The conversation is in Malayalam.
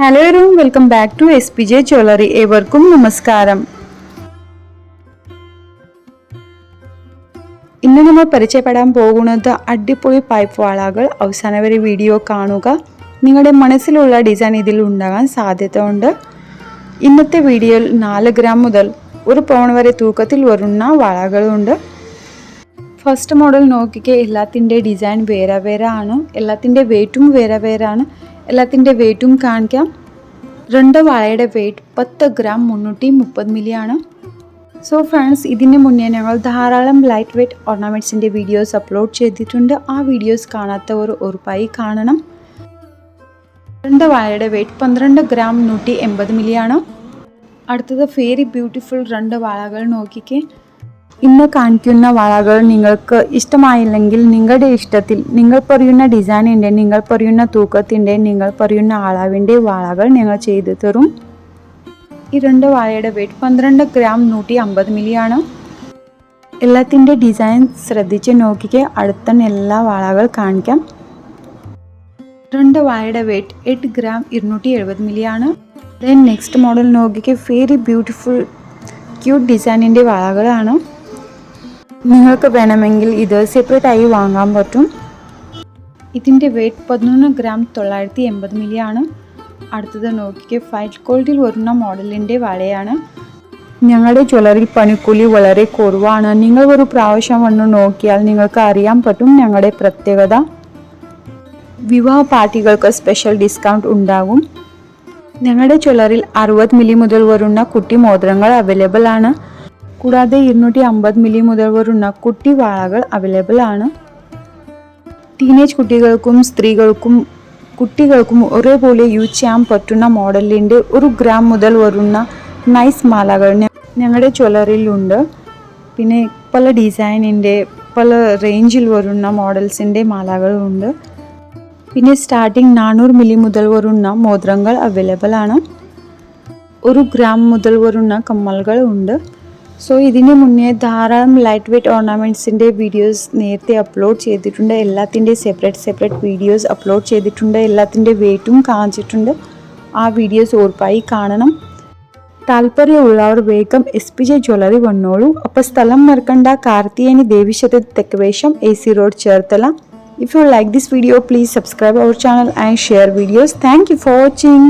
Hello everyone welcome back to S P J jewellery ഏവർക്കും നമസ്കാരം. ഇന്ന് നമ്മൾ പരിചയപ്പെടാൻ പോകുന്നത് അടിപൊളി പൈപ്പ് വാളകൾ. അവസാന വരെ വീഡിയോ കാണുക. നിങ്ങളുടെ മനസ്സിലുള്ള ഡിസൈൻ ഇതിൽ ഉണ്ടാകാൻ സാധ്യത ഉണ്ട് ഇന്നത്തെ വീഡിയോയിൽ നാല് ഗ്രാം മുതൽ ഒരു പൗൺ വരെ തൂക്കത്തിൽ വരുന്ന വളകളുണ്ട്. ഫസ്റ്റ് മോഡൽ നോക്കിക്കെ എല്ലാത്തിന്റെ ഡിസൈൻ വേറെ വേറെ ആണ്. എല്ലാത്തിന്റെ വെയിറ്റും വേറെ വേറെ ആണ്. എല്ലാത്തിന്റെ വെയിറ്റും കാണിക്കാം. രണ്ട് വാഴയുടെ വെയിറ്റ് പത്ത് ഗ്രാം മുന്നൂറ്റി മുപ്പത് മില്ലിയാണ്. സോ ഫ്രണ്ട്സ് ഇതിന് മുന്നേ ഞങ്ങൾ ധാരാളം ലൈറ്റ് വെയ്റ്റ് ഓർണമെന്റ്സിന്റെ വീഡിയോസ് അപ്ലോഡ് ചെയ്തിട്ടുണ്ട്. ആ വീഡിയോസ് കാണാത്തവർ ഉറപ്പായി കാണണം. രണ്ട് വാഴയുടെ വെയിറ്റ് പന്ത്രണ്ട് ഗ്രാം നൂറ്റി എൺപത് മില്ലിയാണ്. അടുത്തത് വെരി ബ്യൂട്ടിഫുൾ രണ്ട് വാഴകൾ നോക്കിക്കേ. ഇന്ന് കാണിക്കുന്ന വളകൾ നിങ്ങൾക്ക് ഇഷ്ടമായില്ലെങ്കിൽ നിങ്ങളുടെ ഇഷ്ടത്തിൽ നിങ്ങൾ പറയുന്ന ഡിസൈനിന്റെ നിങ്ങൾ പറയുന്ന തൂക്കത്തിന്റെ നിങ്ങൾ പറയുന്ന അളവിന്റെ വളകൾ ഞങ്ങൾ ചെയ്തു തരും. ഈ രണ്ട് വാഴയുടെ വെയിറ്റ് പന്ത്രണ്ട് ഗ്രാം നൂറ്റി അമ്പത് മില്ലിയാണ് എല്ലാത്തിന്റെ ഡിസൈൻ ശ്രദ്ധിച്ച് നോക്കിക്കെ അടുത്ത എല്ലാ വളകൾ കാണിക്കാം. രണ്ട് വാഴയുടെ വെയിറ്റ് എട്ട് ഗ്രാം ഇരുന്നൂറ്റി എഴുപത് മില്ലിയാണ് ദെൻ നെക്സ്റ്റ് മോഡൽ നോക്കിക്കെ വെരി ബ്യൂട്ടിഫുൾ ക്യൂട്ട് ഡിസൈനിന്റെ വളകളാണ്. നിങ്ങൾക്ക് വേണമെങ്കിൽ ഇത് സെപ്പറേറ്റ് ആയി വാങ്ങാൻ പറ്റും. ഇതിന്റെ വെയിറ്റ് പതിനൊന്ന് ഗ്രാം തൊള്ളായിരത്തി എൺപത് മില്ലി ആണ് അടുത്തത് നോക്കിക്ക് ഫൈറ്റ് ഗോൾഡിൽ വരുന്ന മോഡലിന്റെ വളയാണ്. ഞങ്ങളുടെ ജ്വല്ലറി പണിക്കൂലി വളരെ കുറവാണ്. നിങ്ങൾ ഒരു പ്രാവശ്യം വന്ന് നോക്കിയാൽ നിങ്ങൾക്ക് അറിയാൻ പറ്റും ഞങ്ങളുടെ പ്രത്യേകത. വിവാഹ പാർട്ടികൾക്ക് സ്പെഷ്യൽ ഡിസ്കൗണ്ട് ഉണ്ടാകും. ഞങ്ങളുടെ ജ്വല്ലറിയിൽ അറുപത് മില്ലി മുതൽ വരുന്ന കുട്ടി മോതിരങ്ങൾ അവൈലബിൾ ആണ്. കൂടാതെ ഇരുന്നൂറ്റി അമ്പത് മില്ലി മുതൽ വരുന്ന കുട്ടി വാളകൾ അവൈലബിൾ ആണ്. ടീനേജ് കുട്ടികൾക്കും സ്ത്രീകൾക്കും കുട്ടികൾക്കും ഒരേപോലെ യൂസ് ചെയ്യാൻ പറ്റുന്ന മോഡലിന്റെ ഒരു ഗ്രാം മുതൽ വരുന്ന നൈസ് മാലകൾ ഞങ്ങളുടെ ജ്വല്ലറിയിലുണ്ട്. പിന്നെ പല ഡിസൈനിന്റെ പല റേഞ്ചിൽ വരുന്ന മോഡൽസിന്റെ മാലകളുണ്ട്. പിന്നെ സ്റ്റാർട്ടിങ് നാനൂറ് മില്ലി മുതൽ വരുന്ന മോതിരങ്ങൾ അവൈലബിൾ ആണ്. ഒരു ഗ്രാം മുതൽ വരുന്ന കമ്മലുകൾ ഉണ്ട്. സോ ഇതിന് മുന്നേ ധാരാളം ലൈറ്റ് വെയ്റ്റ് ഓർണമെന്റ്സിന്റെ വീഡിയോസ് നേരത്തെ അപ്ലോഡ് ചെയ്തിട്ടുണ്ട്. എല്ലാത്തിന്റെ സെപ്പറേറ്റ് സെപ്പറേറ്റ് വീഡിയോസ് അപ്ലോഡ് ചെയ്തിട്ടുണ്ട്. എല്ലാത്തിന്റെ വെയ്റ്റും കാണിച്ചിട്ടുണ്ട്. ആ വീഡിയോസ് ഉറപ്പായി കാണണം. താല്പര്യമുള്ളവർ വേഗം എസ് പി ജെ ജ്വല്ലറി വന്നോളൂ. അപ്പോൾ സ്ഥലം മറക്കണ്ട. കാർത്തിയേനി ദേവിശത തെക്കുവേശം A C road Cherthala. If you like this video please subscribe our channel and share videos thank you for watching